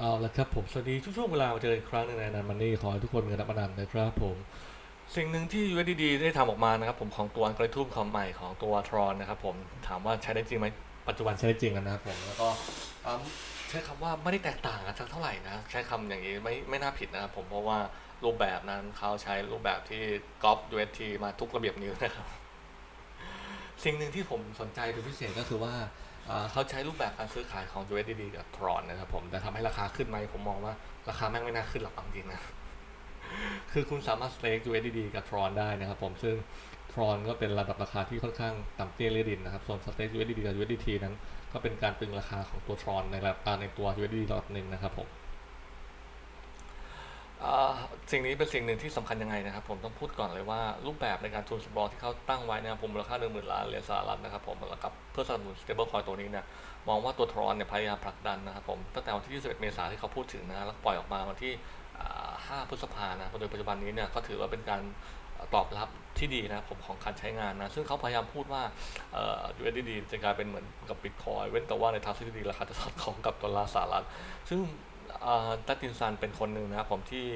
เอาละครับผมสวัสดีทุกช่วงเวลามาเจออีกครั้งหนึ่งในนันมันนี่ขอให้ทุกคนมีรับนันนะครับผมสิ่งหนึ่งที่ USDD ได้ทำออกมานะครับผมของตัวอัลกอริทึมของใหม่ของตัว Tron นะครับผมถามว่าใช้ได้จริงไหมปัจจุบันใช้ได้จริงแล้วนะครับผมแล้วก็ใช้คำว่าไม่ได้แตกต่างกันสักเท่าไหร่นะใช้คำอย่างนี้ไม่ไม่น่าผิดนะครับผมเพราะว่ารูปแบบนั้นเขาใช้รูปแบบที่ก๊อป UST มาทุกระเบียบนิ้วนะครับ สิ่งหนึ่งที่ผมสนใจเป็นพิเศษก็คือว่าอ่าเขาใช้รูปแบบการซื้อขายของ USDD กับ Tron นะครับผมแต่ทำให้ราคาขึ้นไหมผมมองว่าราคาแม่งไม่น่าขึ้นหรอกเอาจริงนะ คือคุณสามารถ stake USDD กับ Tron ได้นะครับผมซึ่ง Tron ก็เป็นระดับราคาที่ค่อนข้างต่ำเตี้ยเลียดินนะครับส่วน stake USDD กับ USDT นั้น ก็เป็นการตึงราคาของตัว Tron ในระดับในตัว USDD ระดับหนึ่งนะครับผม อ่าสิ่งนี้เป็นสิ่งหนึ่งที่สำคัญยังไงนะครับ ผมต้องพูดก่อนเลยว่ารูปแบบในการทุนสำรอที่เขาตั้งไว้นะครับผมมูลค่าหนึ่งหมื่นล้านเหรียญสหรัฐนะครับผมแล้วกับเพื่อสนับสนุน stable coin ตัวนี้เนี่ยมองว่าตัว Tron เนี่ยพยายามผลักดันนะครับผมตั้งแต่วันที่ 21 เมษายนที่เขาพูดถึงนะแล้วปล่อยออกมาวันที่อ่า5พฤษภานะโดยปัจจุบันนี้เนี่ยก็ถือว่าเป็นการตอบรับที่ดีนะครับผมของการใช้งานนะซึ่งเขาพยายามพูดว่าเอ่อ USDD จะกลายเป็นเหมือนกับ Bitcoin เว้นแต่ว่าในทางทฤษฎีราคาจะสอดคล้องกับดอลลาร์สหรัฐซึ่ง อ่าตัตตินซันเป็นคนหนึ่งนะครับผมที่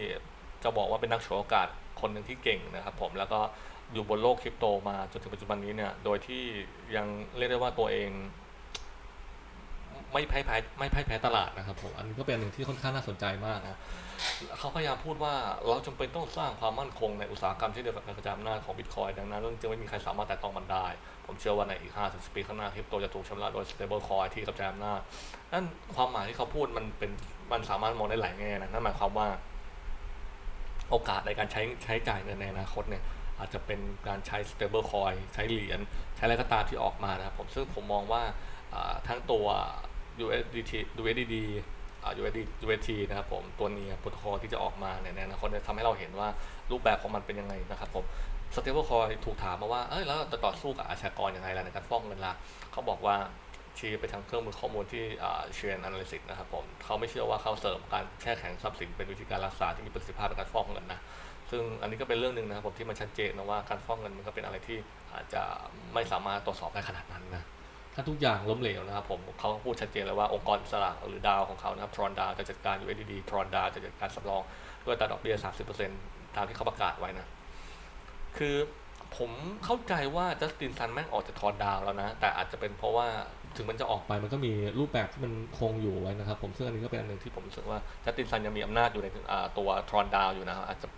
จะบอกว่าเป็นนักฉวยโอกาสคนหนึ่งที่เก่งนะครับผมแล้วก็อยู่บนโลกคริปโตมาจนถึงปัจจุบันนี้เนี่ย โดยที่ยังเรียกได้ว่าตัวเอง ไม่แพ้แพ้ไม่แพ้แพ้ตลาดนะครับผม อันนี้ก็เป็นหนึ่งที่ค่อนข้างน่าสนใจมากนะเขาพยายามพูดว่าเราจำเป็นต้องสร้างความมั่นคงในอุตสาหกรรมเช่นเดียวกับการกระจายอำนาจของบิตคอยดังนั้นจึงไม่มีใครสามารถแตะต้องมันได้ ผมเชื่อว่าในอีก5ถึง10ปีข้างหน้าคริปโตจะถูกชำระโดย stable coin ที่กระจายอำนาจนั่นความหมายที่เขาพูดมันเป็น มันสามารถมองได้หลายแง่นะนั่นหมายความว่า โอกาสในการใช้ใช้จ่ายเงินในอนาคตเนี่ยอาจจะเป็นการใช้ stable coin ใช้เหรียญใช้อะไรก็ตามที่ออกมานะครับผมซึ่งผมมองว่าทั้งตัว USDT USDD USD UST นะครับผมตัวนี้โปรโตคอลที่จะออกมาในอนาคตเนี่ยทำให้เราเห็นว่ารูปแบบของมันเป็นยังไงนะครับผม stable coin ถูกถามมาว่าเอ้ยแล้วจะต่อสู้กับอาชญากรยังไงล่ะในการฟ้องเงินล่ะเขาบอกว่า ชี้ไปทางเครื่องมือข้อมูลที่เชียนอนาลิซิสนะครับผมเขาไม่เชื่อว่าเขาเสริมการแช่แข็งทรัพย์สินเป็นวิธีการรักษาที่มีประสิทธิภาพในการฟอกเงินนะซึ่งอันนี้ก็เป็นเรื่องหนึ่งนะครับผมที่มันชัดเจนนะว่าการฟอกเงินมันก็เป็นอะไรที่อาจจะไม่สามารถตรวจสอบได้ขนาดนั้นนะถ้าทุกอย่างล้มเหลวนะครับผมเขาพูดชัดเจนเลยว่าองค์กรอิสระหรือดาวของเขานะครับทรอนดาวจะจัดการ USDD ทรอนดาวจะจัดการสำรองด้วยอัตราดอกเบี้ย30%ตามที่เขาประกาศไว้นะคือ ผมเข้าใจว่าจัสตินซันแม่งออกจากทอนดาวแล้วนะ แต่อาจจะเป็นเพราะว่าถึงมันจะออกไปมันก็มีรูปแบบที่มันคงอยู่ไว้นะครับ ผมซึ่งอันนี้ก็เป็นอันหนึ่งที่ผมรู้สึกว่าจัสตินซันยังมีอำนาจอยู่ในตัวทรอนดาวอยู่นะครับอาจจะ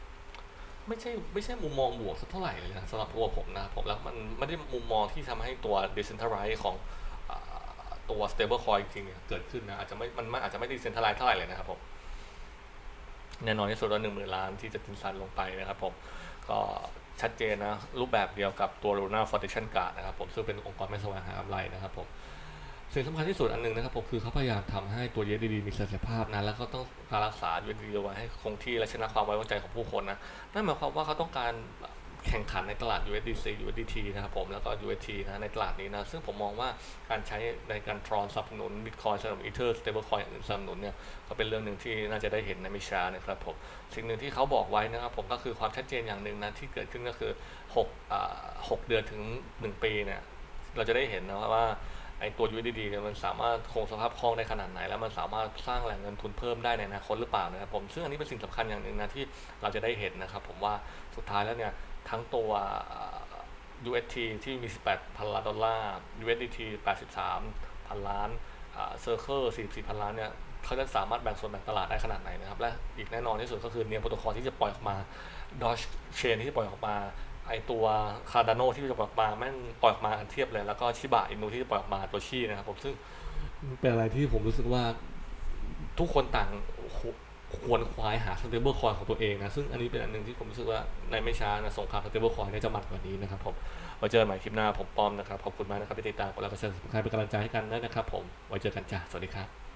ไม่ใช่ไม่ใช่มุมมองบวกสักเท่าไหร่เลยนะสำหรับตัวผมนะผมแล้วมันไม่ได้มุมมองที่ทำให้ตัว decentralize ของอตัว stable coin จริงๆเกิดขึ้นนะอาจจะไม่มันอาจจะไม่ decentralize เท่าไหร่เลยนะครับผมแน่นอนที่สุดว่าหนึ่งหมื่นล้านที่จะตินซันลงไปนะครับผมก็ ชัดเจนนะ รูปแบบเดียวกับตัว Luna Foundation Guard นะครับผมซึ่งเป็นองค์กรไม่แสวงหากำไรนะครับผมสิ่งสำคัญที่สุดอันหนึงนะครับผมคือเขาพยายามทำให้ตัว USDD มีเสถียรภาพนะแล้วก็ต้องการรักษา USDD ไว้ให้คงที่และชนะความไว้วางใจของผู้คนนะนั่นหมายความว่าเขาต้องการ แข่งขันในตลาด USDC USDT นะครับผมแล้วก็ UST นะในตลาดนี้นะซึ่งผมมองว่าการใช้ในการทรอนสนับสนุน Bitcoin สนับสนุน Ether Stablecoin อื่นสนับสนุนเนี่ยก็เป็นเรื่องหนึ่งที่น่าจะได้เห็นในม่ช้านะครับผมสิ่งหนึ่งที่เขาบอกไว้นะครับผมก็คือความชัดเจนอย่างหนึ่งนะที่เกิดขึ้นก็คือ6อ่า6เดือนถึง 1 ปีเนี่ยเราจะได้เห็นนะว่าไอตัว USDD เนี่ยมันสามารถคงสภาพคล่องได้ขนาดไหน แล้วมันสามารถสร้างแหล่งเงินทุนเพิ่มได้ในอนาคตหรือเปล่านะครับผมซึ่งอันนี้เป็นสิ่งสำคัญอย่างหนึ่งนะที่เราจะได้เห็นนะครับผมว่าสุดท้ายแล้วเนี่ย ทั้งตัว UST ที่มี 18 พันล้านดอลลาร์ USDT 83 พันล้านเซอร์เคิล44 พันล้านเนี่ยเขาจะสามารถแบ่งส่วนแบ่งตลาดได้ขนาดไหนนะครับ และอีกแน่นอนที่สุดก็คือเนียโปรโตคอลที่จะปล่อยออกมา Doge Chain ที่จะปล่อยออกมาไอตัว Cardano ที่จะปล่อยออกมาแม่งปล่อยออกมาเทียบเลยแล้วก็ชิบะอินูที่จะปล่อยออกมาตัวชี่นะครับผมซึ่งเป็นอะไรที่ผมรู้สึกว่าทุกคนต่าง ควรควายหาสเตเบิลคอยของตัวเองนะ ซึ่งอันนี้เป็นอันหนึ่งที่ผมรู้สึกว่าในไม่ช้านะสงครามสเตเบิลคอยน่าจะมันกว่านี้นะครับผมไว้เจอกันใหม่คลิปหน้าผมป้อมนะครับ ขอบคุณมากนะครับที่ติดตามกดไลค์กดแชร์ใครเป็นกำลังใจให้กันด้วยนะครับผมไว้เจอกันจ้าสวัสดีครับ